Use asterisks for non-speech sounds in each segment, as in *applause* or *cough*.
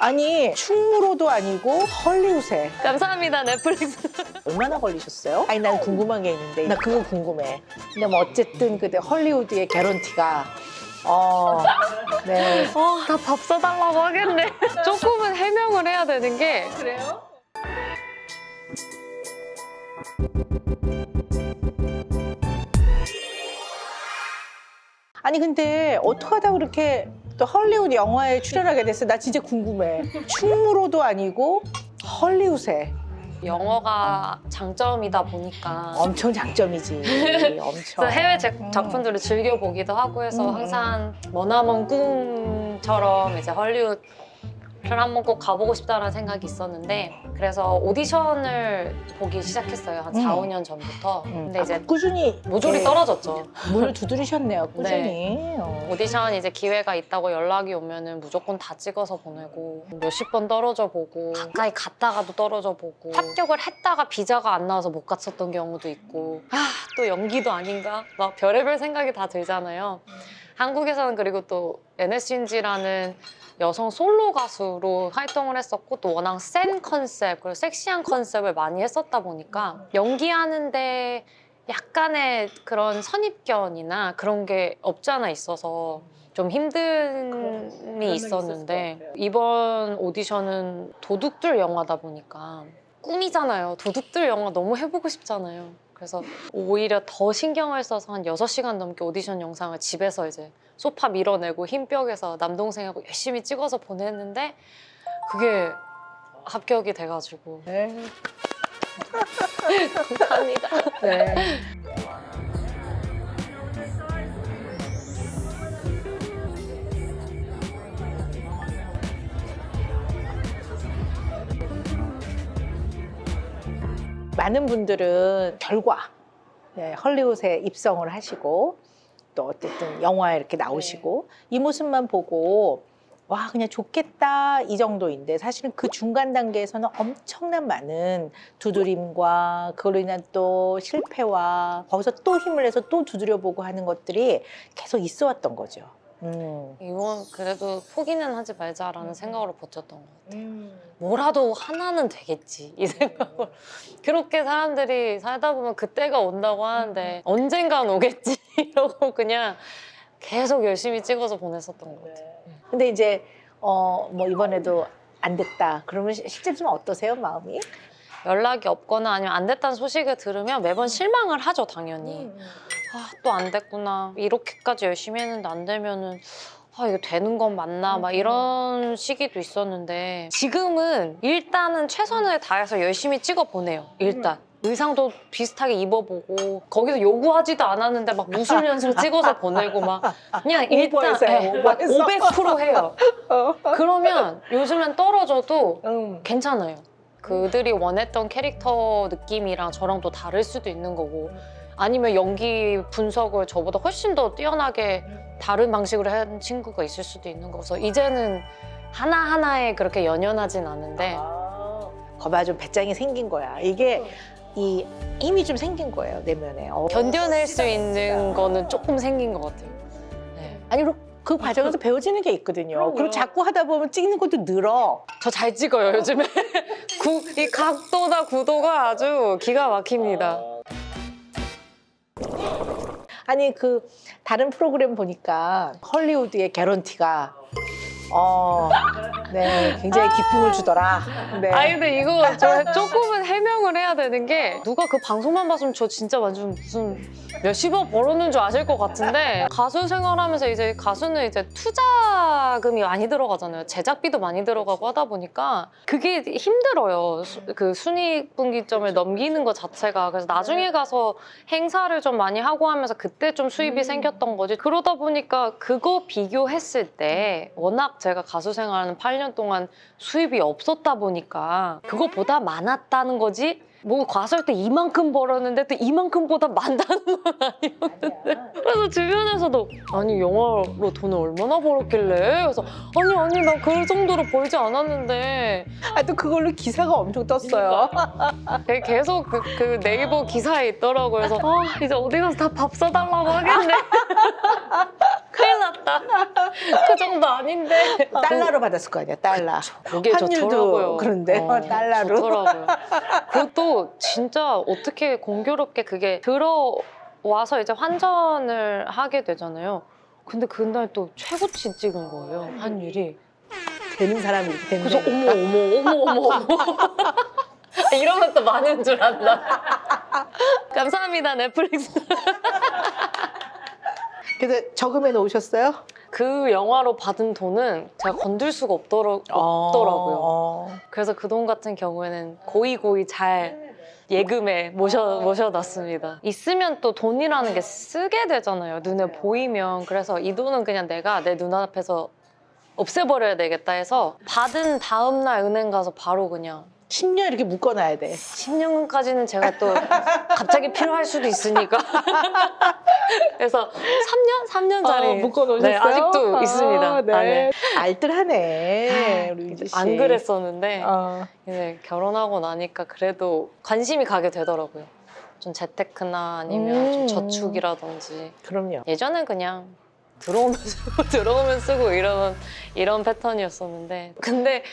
아니 충무로도 아니고 헐리우드에 감사합니다 넷플릭스. 얼마나 걸리셨어요? 아니 난 궁금한 게 있는데 나 그거 궁금해. 근데 뭐 어쨌든 그때 헐리우드의 개런티가 어, 네. 어, 다밥 사달라고 하겠네. 조금은 해명을 해야 되는 게 그래요? 아니 근데 어떻게 하다 그렇게 또 헐리우드 영화에 출연하게 됐어? 나 진짜 궁금해. 충무로도 아니고 헐리우드에 영어가 장점이다 보니까 엄청 장점이지. *laughs* 엄청. 그래서 해외 작- 음. 작품들을 즐겨 보기도 하고 해서 음. 항상 머나먼 꿈처럼 이제 헐리우드 를 한번 꼭 가보고 싶다라는 생각이 있었는데 그래서 오디션을 보기 시작했어요 한 음. 4, 5년 전부터. 음. 근데 이제 아, 꾸준히 모조리 *laughs* 네, 떨어졌죠. 문을 두드리셨네요. 꾸준히. 어. 오디션 이제 기회가 있다고 연락이 오면은 무조건 다 찍어서 보내고 몇십 번 떨어져 보고 가까이 갔다가도 떨어져 보고 합격을 했다가 비자가 안 나와서 못 갔었던 경우도 있고 아 또 연기도 아닌가 막 별의별 생각이 다 들잖아요. 한국에서는 그리고 또 NSNG라는 여성 솔로 가수로 활동을 했었고 또 워낙 센 컨셉 그리고 섹시한 컨셉을 많이 했었다 보니까 연기하는데 약간의 그런 선입견이나 그런 게 없지 않아 있어서 좀 힘듦이 있었는데 이번 오디션은 도둑들 영화다 보니까 꿈이잖아요. 도둑들 영화 너무 해보고 싶잖아요. 그래서 오히려 더 신경을 써서 한 6시간 넘게 오디션 영상을 집에서 이제 소파 밀어내고 흰벽에서 남동생하고 열심히 찍어서 보냈는데 그게 합격이 돼가지고 네. *laughs* 감사합니다. 네. 많은 분들은 결과 네, 헐리우드에 입성을 하시고 또 어쨌든 영화에 이렇게 나오시고 이 모습만 보고 와 그냥 좋겠다 이 정도인데 사실은 그 중간 단계에서는 엄청난 많은 두드림과 그걸로 인한 또 실패와 거기서 또 힘을 내서 또 두드려보고 하는 것들이 계속 있어 왔던 거죠. 음. 이건 그래도 포기는 하지 말자라는 생각으로 버텼던 것 같아요. 뭐라도 하나는 되겠지 이 생각으로 그렇게 사람들이 살다 보면 그때가 온다고 하는데 언젠간 오겠지 *laughs* 이러고 그냥 계속 열심히 찍어서 보냈었던 것 같아요. 근데 이제 어 뭐 이번에도 안 됐다. 그러면 시- 실제 좀 어떠세요 마음이? 연락이 없거나 아니면 안 됐다는 소식을 들으면 매번 실망을 하죠 당연히 아 또 안 됐구나. 이렇게까지 열심히 했는데 안 되면은 아 이거 되는 건 맞나? 막 이런 시기도 있었는데 지금은 일단은 최선을 다해서 열심히 찍어 보내요 일단. 의상도 비슷하게 입어보고 거기서 요구하지도 않았는데 막 무술 연습 찍어서 보내고 막 그냥 *laughs* 일단 오버했어요, 예, 오버했어. 500% 해요. *laughs* 그러면 요즘엔 떨어져도 음. 괜찮아요. 그들이 원했던 캐릭터 느낌이랑 저랑 또 다를 수도 있는 거고 아니면 연기 분석을 저보다 훨씬 더 뛰어나게 다른 방식으로 한 친구가 있을 수도 있는 거라서 이제는 하나하나에 그렇게 연연하진 않은데 아, 거봐 좀 배짱이 생긴 거야. 이게 이 힘이 좀 생긴 거예요 내면에. 어. 견뎌낼 수 있는 거는 조금 생긴 것 같아요. 네. 아니 그리고 그 과정에서 *laughs* 배워지는 게 있거든요. 그럼요. 그리고 자꾸 하다 보면 찍는 것도 늘어. 저 잘 찍어요 요즘에 *laughs* 구, 이 각도나 구도가 아주 기가 막힙니다. 아니 그 다른 프로그램 보니까 헐리우드의 개런티가 어, 네, 굉장히 기쁨을 주더라. 네. 아니 근데 이거 저 조금은 해명을 해야 되는 게 누가 그 방송만 봤으면 저 진짜 완전 무슨 몇십억 벌었는 줄 아실 것 같은데 가수 생활하면서 이제 가수는 이제 투자금이 많이 들어가잖아요. 제작비도 많이 들어가고 하다 보니까 그게 힘들어요. 수- 그 순위분기점을 넘기는 것 자체가. 그래서 나중에 가서 행사를 좀 많이 하고 하면서 그때 좀 수입이 생겼던 거지. 그러다 보니까 그거 비교했을 때 워낙 제가 가수 생활하는 8년 동안 수입이 없었다 보니까 그거보다 많았다는 거지? 뭐 과수할 때 이만큼 벌었는데 또 이만큼보다 많다는 건 아니었는데. 그래서 주변에서도 아니 영화로 돈을 얼마나 벌었길래? 그래서 아니 아니 나 그 정도로 벌지 않았는데. 아, 또 그걸로 기사가 엄청 떴어요. 게- 계속 그, 그 네이버 기사에 있더라고요. 그래서 아 이제 어디 가서 다 밥 사달라고 하겠네 *laughs* 큰일 났다. *laughs* 그 정도 아닌데. 달러로 받았을 거 아니야, 달러. 그게 좋더라고요. 그런데, 어, 달러로. 좋더라고요. *laughs* 그것도 진짜 어떻게 공교롭게 그게 들어와서 이제 환전을 하게 되잖아요. 근데 그날 또 최고치 찍은 거예요, 환율이. 되는 사람이 이렇게 되는 그래서 거니까. 어머, 어머, 어머, 어머. *laughs* 이러면 또 많은 줄 안다. 감사합니다, 넷플릭스. 그래서 저금해 놓으셨어요? 그 영화로 받은 돈은 제가 건들 수가 없더라, 없더라고요. 어. 그래서 그 돈 같은 경우에는 고이 고이 잘 예금에 모셔, 모셔놨습니다. 있으면 또 돈이라는 게 쓰게 되잖아요. 눈에 보이면. 그래서 이 돈은 그냥 내가 내 눈앞에서 없애버려야 되겠다 해서 받은 다음날 은행 가서 바로 그냥 10년 이렇게 묶어놔야 돼. 10년까지는 제가 또 갑자기 필요할 수도 있으니까. *laughs* 그래서 3년? 3년짜리. 어, 묶어놓으셨어요? 네, 아직도 아, 있습니다. 네. 안에. 알뜰하네, 우리 윤지 씨. 안 그랬었는데 어. 이제 결혼하고 나니까 그래도 관심이 가게 되더라고요. 좀 재테크나 아니면 음. 좀 저축이라든지 그럼요. 예전엔 그냥 *laughs* 들어오면 쓰고 들어오면 쓰고 이런 이런 패턴이었었는데 근데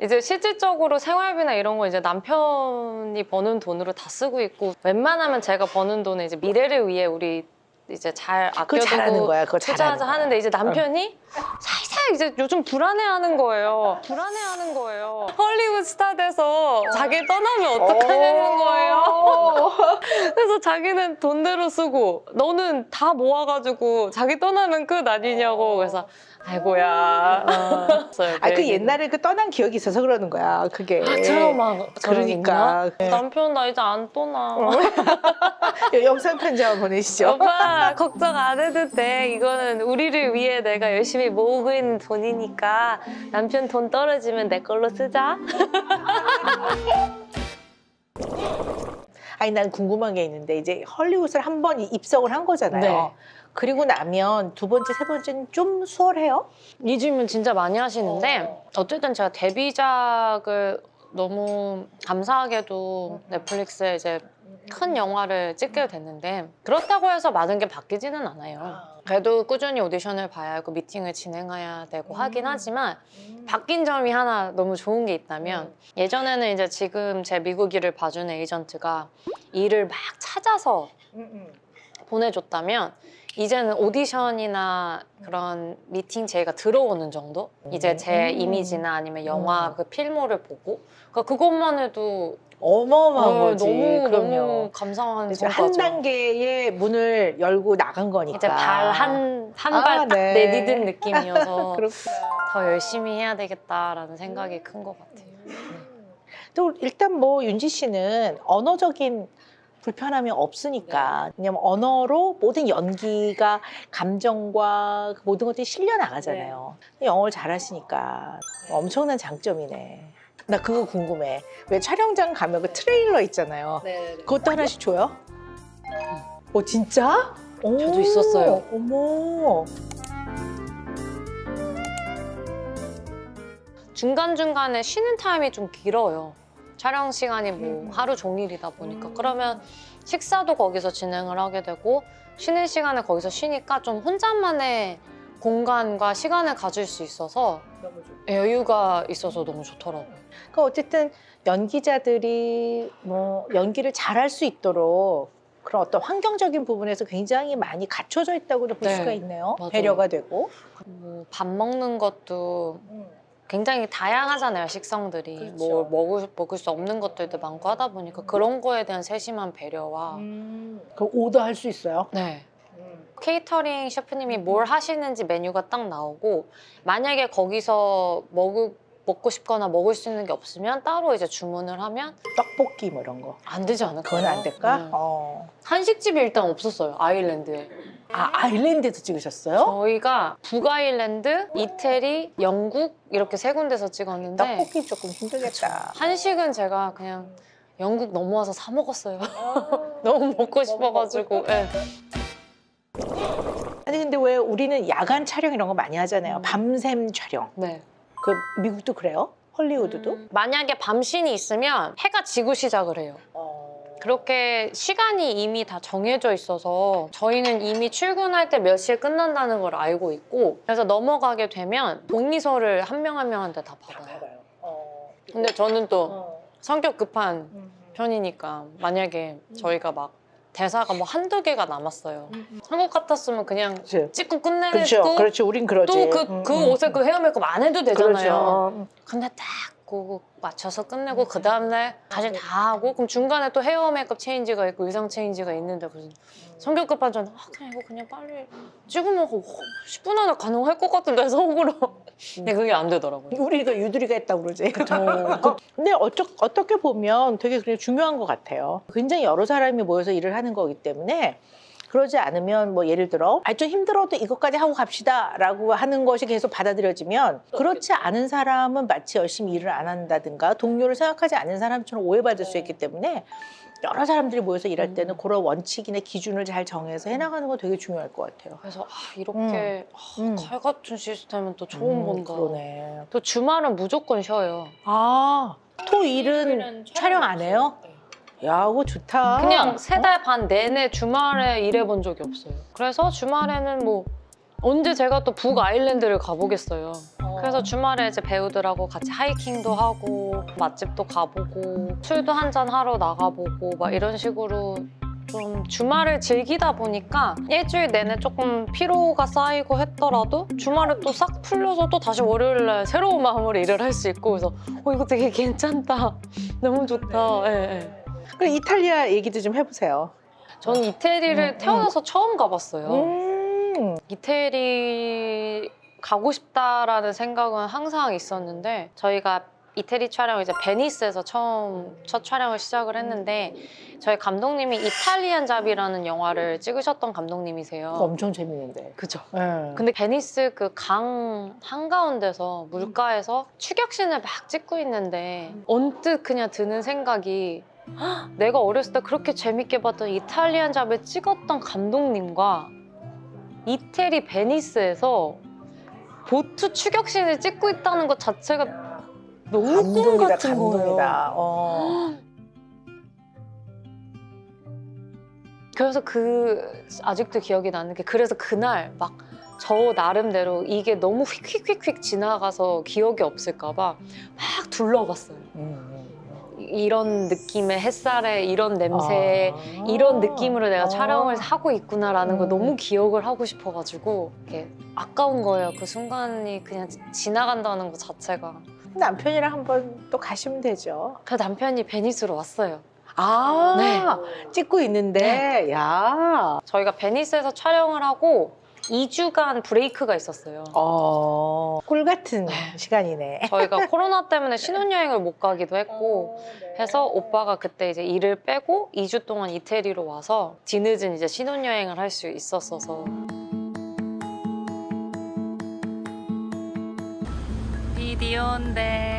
이제 실질적으로 생활비나 이런 거 이제 남편이 버는 돈으로 다 쓰고 있고 웬만하면 제가 버는 돈은 이제 미래를 위해 우리 이제 잘 그거 잘하는 아껴두고 거야. 그거 잘하는 투자하자 거야. 하는데 이제 남편이 살살 이제 요즘 불안해하는 거예요. 불안해하는 거예요. 헐리우드 스타 돼서 자기 떠나면 어떡하냐는 거예요. *laughs* 그래서 자기는 돈대로 쓰고 너는 다 모아가지고 자기 떠나면 끝 아니냐고 그래서 아이고야. 아, 그 옛날에 그 떠난 기억이 있어서 그러는 거야. 그게. 아, 트라우마 그러니까. 네. 남편 나 이제 안 떠나. *laughs* 영상 편지 한번 보내시죠. 오빠 걱정 안 해도 돼. 이거는 우리를 위해 내가 열심히 모으고 있는 돈이니까 남편 돈 떨어지면 내 걸로 쓰자. *laughs* 아니 난 궁금한 게 있는데 이제 헐리우드를 한 번 입성을 한 거잖아요. 네. 그리고 나면 두 번째, 세 번째는 좀 수월해요? 이 질문 진짜 많이 하시는데 어 쨌든 제가 데뷔작을 너무 감사하게도 넷플릭스에 이제 큰 영화를 찍게 됐는데 그렇다고 해서 많은 게 바뀌지는 않아요. 그래도 꾸준히 오디션을 봐야 하고 미팅을 진행해야 되고 하긴 하지만 바뀐 점이 하나 너무 좋은 게 있다면 예전에는 이제 지금 제 미국 일을 봐주는 에이전트가 일을 막 찾아서 보내줬다면 이제는 오디션이나 그런 미팅 제의가 들어오는 정도? 이제 제 음. 이미지나 아니면 영화 음. 그 필모를 보고 그러니까 그것만 해도 어마어마한 네, 거지. 너무. 너무 감사한 이제 한 성과죠. 단계의 문을 열고 나간 거니까. 이제 발 한 한 아, 발 딱 네. 내디딘 느낌이어서 *laughs* 그렇구나. 더 열심히 해야 되겠다라는 생각이 큰 것 같아요. 또 일단 뭐 윤지 씨는 언어적인 불편함이 없으니까 왜냐면 언어로 모든 연기가 감정과 그 모든 것들이 실려 나가잖아요. 영어를 잘하시니까 엄청난 장점이네. 나 그거 궁금해. 왜 촬영장 가면 그 트레일러 있잖아요. 그것도 하나씩 줘요? 어 진짜? 오, 저도 있었어요. 어머. 중간중간에 쉬는 타임이 좀 길어요. 촬영 시간이 뭐 음. 하루 종일이다 보니까. 음. 그러면 식사도 거기서 진행을 하게 되고 쉬는 시간에 거기서 쉬니까 좀 혼자만의 공간과 시간을 가질 수 있어서. 여유가 있어서 너무 좋더라고요. 그러니까 어쨌든 연기자들이 뭐 연기를 잘할 수 있도록 그런 어떤 환경적인 부분에서 굉장히 많이 갖춰져 있다고도 볼 네, 수가 있네요. 맞아요. 배려가 되고. 뭐 밥 먹는 것도 굉장히 다양하잖아요 식성들이 그렇죠. 뭐 먹을, 먹을 수 없는 것들도 많고 하다 보니까 그런 거에 대한 세심한 배려와 음. 그럼 오더 할 수 있어요? 네 케이터링 셰프님이 뭘 하시는지 메뉴가 딱 나오고 만약에 거기서 먹을, 먹고 싶거나 먹을 수 있는 게 없으면 따로 이제 주문을 하면 떡볶이 뭐 이런 거. 안 되지 않을까요? 그건 안 될까? 네. 어. 한식집이 일단 없었어요 아일랜드에 아 아일랜드에서 찍으셨어요? 저희가 북아일랜드, 이태리, 영국 이렇게 세 군데서 찍었는데 떡볶이 조금 힘들겠다. 한식은 제가 그냥 영국 넘어와서 사 먹었어요. *laughs* 너무 먹고 싶어가지고. 예. 아니 근데 왜 우리는 야간 촬영 이런 거 많이 하잖아요. 음. 밤샘 촬영. 네. 그 미국도 그래요? 헐리우드도? 음, 만약에 밤신이 있으면 해가 지고 시작을 해요. 어. 그렇게 시간이 이미 다 정해져 있어서 저희는 이미 출근할 때 몇 시에 끝난다는 걸 알고 있고 그래서 넘어가게 되면 동의서를 한 명 한 명한테 다 받아요. 어. 근데 저는 또 어. 성격 급한 음. 편이니까 만약에 저희가 막 대사가 뭐 한두 개가 남았어요. 음. 한국 같았으면 그냥 그렇지. 찍고 끝내고 그렇죠. 그렇지. 우린 그러지. 또그 음, 그 음. 옷에 그 헤어 메이크업 안 해도 되잖아요. 그렇죠. 음. 근데 딱 그거 맞춰서 끝내고 그 다음날 다시 다 하고 그럼 중간에 또 헤어 메이크업 체인지가 있고 의상 체인지가 있는데 무슨 성격 급한 저는 아 그냥 이거 그냥 빨리 찍으면 10분 안에 가능할 것 같은데 속으로 근데 그게 안 되더라고요. 우리도 유두리가 했다고 그러지. 그쵸. *laughs* 근데 어쩌, 어떻게 보면 되게 그냥 중요한 것 같아요. 굉장히 여러 사람이 모여서 일을 하는 거기 때문에 그러지 않으면 뭐 예를 들어 아, 좀 힘들어도 이것까지 하고 갑시다라고 하는 것이 계속 받아들여지면 그렇지 않은 사람은 마치 열심히 일을 안 한다든가 동료를 생각하지 않는 사람처럼 오해받을 수 있기 때문에 여러 사람들이 모여서 일할 때는 그런 원칙이나 기준을 잘 정해서 해나가는 건 되게 중요할 것 같아요. 그래서 아, 이렇게 아, 음. 칼 같은 시스템은 또 처음 음, 본다. 그러네. 또 주말은 무조건 쉬어요. 아, 토 일은 촬영 안 해요? 야, 그거 좋다. 그냥 세 달 반 내내 주말에 일해본 적이 없어요. 그래서 주말에는 뭐 언제 제가 또 북 아일랜드를 가보겠어요. 그래서 주말에 이제 배우들하고 같이 하이킹도 하고 맛집도 가보고 술도 한잔 하러 나가보고 막 이런 식으로 좀 주말을 즐기다 보니까 일주일 내내 조금 피로가 쌓이고 했더라도 주말에 또 싹 풀려서 또 다시 월요일 날 새로운 마음으로 일을 할 수 있고 그래서 어 이거 되게 괜찮다 *laughs* 너무 좋다 예, 예. 그럼 이탈리아 얘기도 좀 해보세요. 저는 이태리를 음, 태어나서 처음 가봤어요. 음. 이태리 가고 싶다라는 생각은 항상 있었는데 저희가 이태리 촬영 이제 베니스에서 처음 첫 촬영을 시작을 했는데 저희 감독님이 이탈리안 잡이라는 영화를 찍으셨던 감독님이세요. 그거 엄청 재밌는데. 그죠. 네. 근데 베니스 그 강 한가운데서 물가에서 추격신을 막 찍고 있는데 언뜻 그냥 드는 생각이 " 헉, 내가 어렸을 때 그렇게 재밌게 봤던 이탈리안 잡을 찍었던 감독님과 이태리 베니스에서 보트 추격신을 찍고 있다는 것 자체가 너무 꿈 감동이다, 같은 거예요. 감동이다. 어. 그래서 그 아직도 기억이 나는 게 그래서 그날 막 저 나름대로 이게 너무 휙휙휙휙 지나가서 기억이 없을까 봐 막 둘러봤어요. 음. 이- 이런 느낌의 햇살에 이런 냄새에 아. 이런 느낌으로 내가 아. 촬영을 하고 있구나라는 걸 음. 너무 기억을 하고 싶어가지고 이렇게 아까운 거예요. 그 순간이 그냥 지- 지나간다는 것 자체가. 남편이랑 한번 또 가시면 되죠. 그 남편이 베니스로 왔어요. 아, 네. 찍고 있는데, 야. 저희가 베니스에서 촬영을 하고 2주간 브레이크가 있었어요. 어, 꿀 같은 네. 시간이네. 저희가 *laughs* 코로나 때문에 신혼여행을 못 가기도 했고 해서 오빠가 그때 이제 일을 빼고 2주 동안 이태리로 와서 뒤늦은 이제 신혼여행을 할 수 있었어서 비디오인데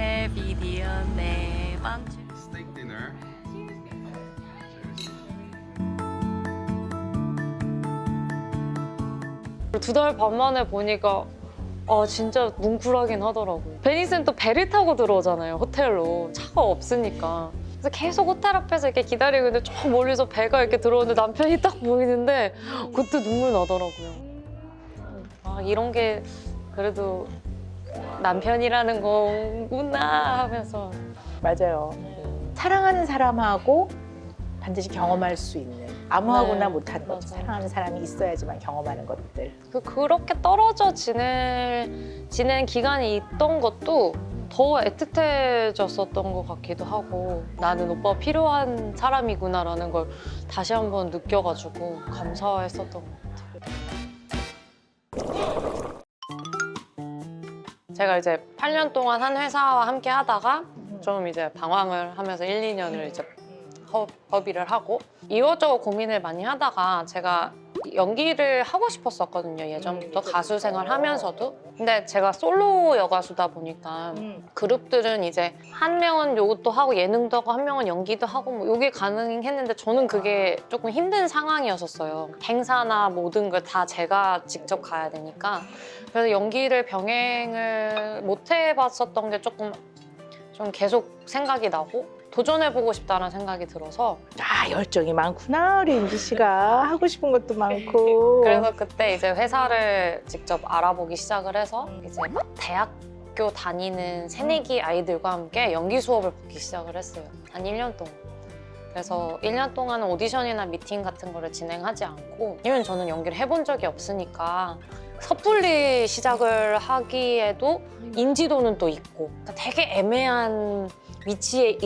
두 달 반 만에 보니까 아 진짜 뭉클하긴 하더라고요. 베니스는 또 배를 타고 들어오잖아요 호텔로 차가 없으니까. 그래서 계속 호텔 앞에서 이렇게 기다리고 있는데 저 멀리서 배가 이렇게 들어오는데 남편이 딱 보이는데 그때 눈물 나더라고요. 아 이런 게 그래도 남편이라는 거구나 하면서 맞아요. 사랑하는 사람하고 반드시 경험할 수 있는 아무하고나 네, 못하는 거죠. 맞아요. 사랑하는 사람이 있어야지만 경험하는 것들. 그 그렇게 떨어져 지낼 지낸 기간이 있던 것도 더 애틋해졌었던 것 같기도 하고 나는 오빠 필요한 사람이구나라는 걸 다시 한번 느껴가지고 감사했었던 것 같아요. 제가 이제 8년 동안 한 회사와 함께 하다가 좀 이제 방황을 하면서 1, 2년을 이제 허, 허비를 하고 이것저것 고민을 많이 하다가 제가 연기를 하고 싶었었거든요 예전부터 가수 생활하면서도. 근데 제가 솔로 여가수다 보니까 그룹들은 이제 한 명은 요것도 하고 예능도 하고 한 명은 연기도 하고 뭐 이게 가능했는데 저는 그게 조금 힘든 상황이었었어요. 행사나 모든 걸 다 제가 직접 가야 되니까. 그래서 연기를 병행을 못 해봤었던 게 조금 좀 계속 생각이 나고 도전해보고 싶다는 생각이 들어서 아, 아 열정이 많구나 우리 윤지 씨가 하고 싶은 것도 많고. *laughs* 그래서 그때 이제 회사를 직접 알아보기 시작을 해서 이제 막 대학교 다니는 새내기 아이들과 함께 연기 수업을 받기 시작을 했어요. 한 1년 동안. 그래서 1년 동안은 오디션이나 미팅 같은 거를 진행하지 않고 왜냐면 저는 연기를 해본 적이 없으니까 섣불리 시작을 하기에도 인지도는 또 있고 그러니까 되게 애매한 위치에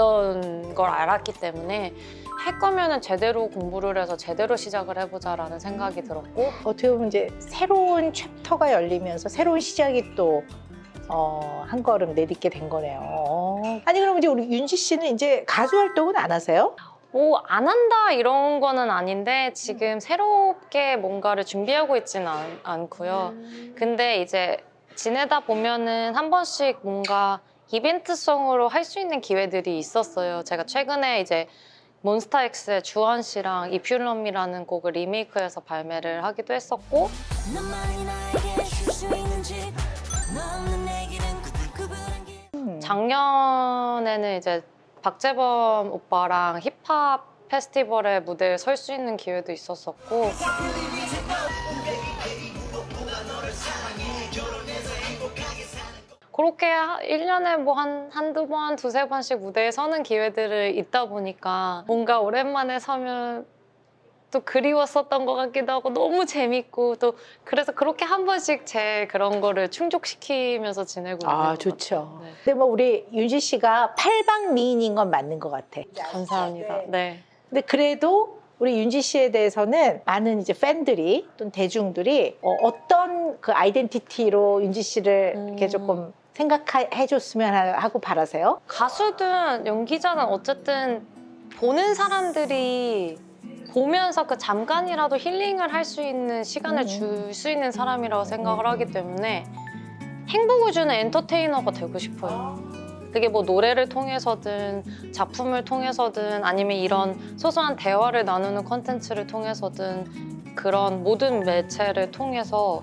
있던 걸 알았기 때문에 할 거면은 제대로 공부를 해서 제대로 시작을 해보자라는 생각이 들었고 어떻게 보면 이제 새로운 챕터가 열리면서 새로운 시작이 또 어, 한 걸음 내딛게 된 거네요. 어. 아니 그럼 이제 우리 윤지 씨는 이제 가수 활동은 안 하세요? 뭐 안 한다 이런 거는 아닌데 지금 새롭게 뭔가를 준비하고 있지는 않, 않고요. 근데 이제 지내다 보면은 한 번씩 뭔가 이벤트성으로 할 수 있는 기회들이 있었어요. 제가 최근에 이제 몬스타엑스의 주원 씨랑 이퓨럼이라는 곡을 리메이크해서 발매를 하기도 했었고. 작년에는 이제 박재범 오빠랑 힙합 페스티벌에 무대에 설 수 있는 기회도 있었었고 그렇게 1년에 뭐 한 한두 번, 두세 번씩 무대에 서는 기회들을 있다 보니까 뭔가 오랜만에 서면 또 그리웠었던 것 같기도 하고 너무 재밌고 또 그래서 그렇게 한 번씩 제 그런 거를 충족시키면서 지내고 있는 아것 좋죠. 네. 근데 뭐 우리 윤지 씨가 팔방 미인인 건 맞는 것 같아. 감사합니다. 네. 근데 그래도 우리 윤지 씨에 대해서는 많은 이제 팬들이 또는 대중들이 어, 떤그 아이덴티티로 윤지 씨를 이렇게 음. 조금 생각해 줬으면 하고 바라세요. 가수든 연기자든 어쨌든 보는 사람들이 보면서 그 잠깐이라도 힐링을 할 수 있는 시간을 음. 줄수 있는 사람이라고 생각을 하기 때문에 행복을 주는 엔터테이너가 되고 싶어요. 그게 뭐 노래를 통해서든 작품을 통해서든 아니면 이런 소소한 대화를 나누는 컨텐츠를 통해서든 그런 모든 매체를 통해서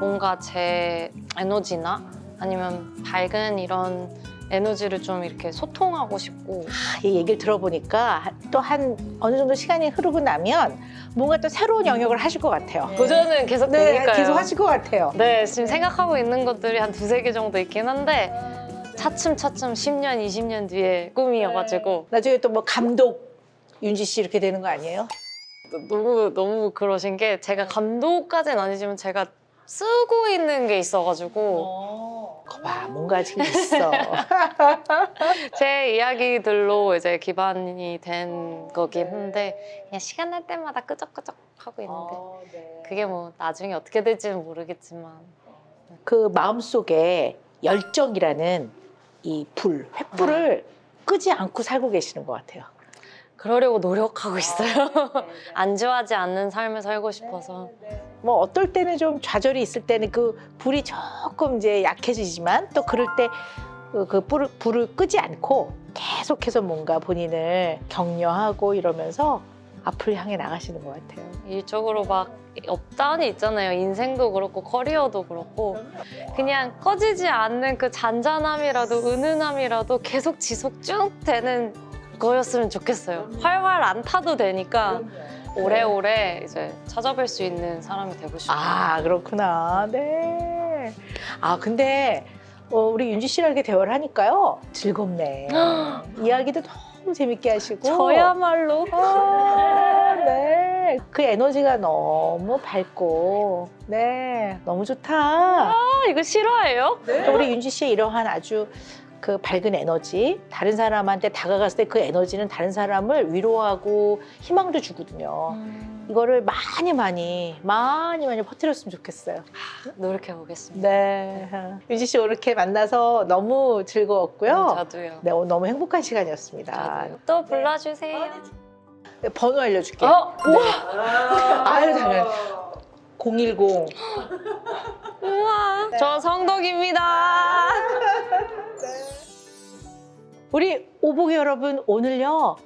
뭔가 제 에너지나 아니면 밝은 이런 에너지를 좀 이렇게 소통하고 싶고 아, 이 얘기를 들어보니까 또 한 어느 정도 시간이 흐르고 나면 뭔가 또 새로운 영역을 하실 것 같아요. 도전은 계속 네, 되니까요. 계속 하실 것 같아요. 네, 지금 생각하고 있는 것들이 한 두세 개 정도 있긴 한데 차츰 차츰 10년, 20년 뒤에 꿈이어가지고 나중에 또 뭐 감독 윤지 씨 이렇게 되는 거 아니에요? 너무 너무 그러신 게 제가 감독까지는 아니지만 제가 쓰고 있는 게 있어가지고. 거봐, 뭔가 지금 있어. *laughs* 제 이야기들로 이제 기반이 된 거긴 한데 그냥 시간 날 때마다 끄적끄적 하고 있는데 그게 뭐 나중에 어떻게 될지는 모르겠지만. 그 마음속에 열정이라는 이 불, 횃불을 끄지 않고 살고 계시는 것 같아요. 그러려고 노력하고 있어요. *laughs* 안주하지 않는 삶을 살고 싶어서. 뭐 어떨 때는 좀 좌절이 있을 때는 그 불이 조금 이제 약해지지만 또 그럴 때 그, 그 불을, 불을 끄지 않고 계속해서 뭔가 본인을 격려하고 이러면서 앞을 향해 나가시는 것 같아요. 일적으로 막 업다운이 있잖아요. 인생도 그렇고 커리어도 그렇고 그냥 꺼지지 않는 그 잔잔함이라도 은은함이라도 계속 지속 쭉 되는 거였으면 좋겠어요. 활활 안 타도 되니까 오래오래 이제 찾아뵐 수 있는 사람이 되고 싶어요. 아 그렇구나. 네. 아 근데 어, 우리 윤지 씨랑 이렇게 대화를 하니까요 즐겁네. *gasps* 이야기도 너무 재밌게 하시고. 저야말로 아, 네. 그 에너지가 너무 밝고, 네, 너무 좋다. 아, 이거 실화예요? 또 우리 윤지 씨의 이러한 아주 그 밝은 에너지, 다른 사람한테 다가갔을 때 그 에너지는 다른 사람을 위로하고 희망도 주거든요. 이거를 많이 많이 많이 많이 퍼뜨렸으면 좋겠어요. 노력해 보겠습니다. 네, 윤지 씨 이렇게 만나서 너무 즐거웠고요. 저도요. 네, 오늘 너무 행복한 시간이었습니다. 저도요. 또 불러주세요. 네, 번호 알려줄게. 어? 아유, 당연. 010. *laughs* 우와. 저 성덕입니다. 우리 오복이 여러분, 오늘요.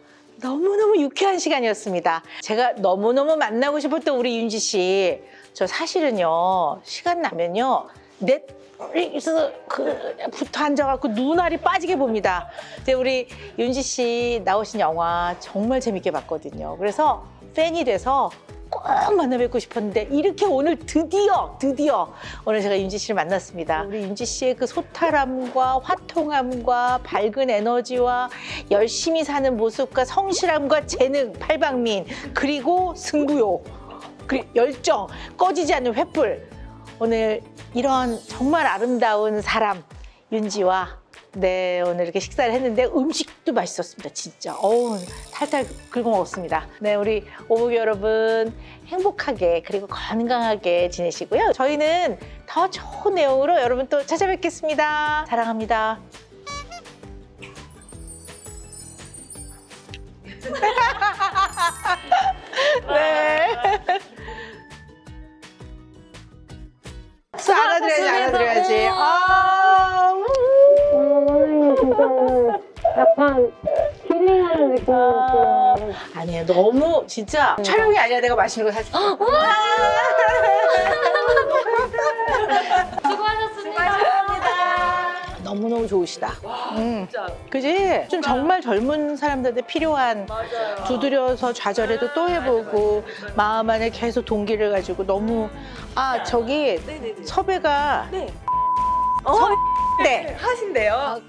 너무너무 유쾌한 시간이었습니다. 제가 너무너무 만나고 싶었던 우리 윤지 씨. 저 사실은요, 시간 나면요. 넷 그래서 그 붙어 앉아갖고 눈알이 빠지게 봅니다. 이제 우리 윤지 씨 나오신 영화 정말 재밌게 봤거든요. 그래서 팬이 돼서 꼭 만나 뵙고 싶었는데 이렇게 오늘 드디어 드디어 오늘 제가 윤지 씨를 만났습니다. 우리 윤지 씨의 그 소탈함과 화통함과 밝은 에너지와 열심히 사는 모습과 성실함과 재능, 팔방민 그리고 승부욕 그리고 열정 꺼지지 않는 횃불 오늘 이런 정말 아름다운 사람 윤지와 네 오늘 이렇게 식사를 했는데 음식도 맛있었습니다 진짜. 어우 탈탈 긁어 먹었습니다. 네 우리 오복이 여러분 행복하게 그리고 건강하게 지내시고요. 저희는 더 좋은 내용으로 여러분 또 찾아뵙겠습니다. 사랑합니다. *laughs* 네. 알아들어야지 아 약간 힐링하는 느낌이었어요. 아니에요. 너무 진짜 촬영이 아니라 내가 맛있는 거 사줄게. *laughs* 수고하셨습니다. 너무너무 좋으시다. 음. 그지? 좀 정말 젊은 사람들한테 필요한 두드려서 좌절해도 또 해보고 마음 안에 계속 동기를 가지고 너무 아 저기 섭외가 네. 섭- 네. 하신대요.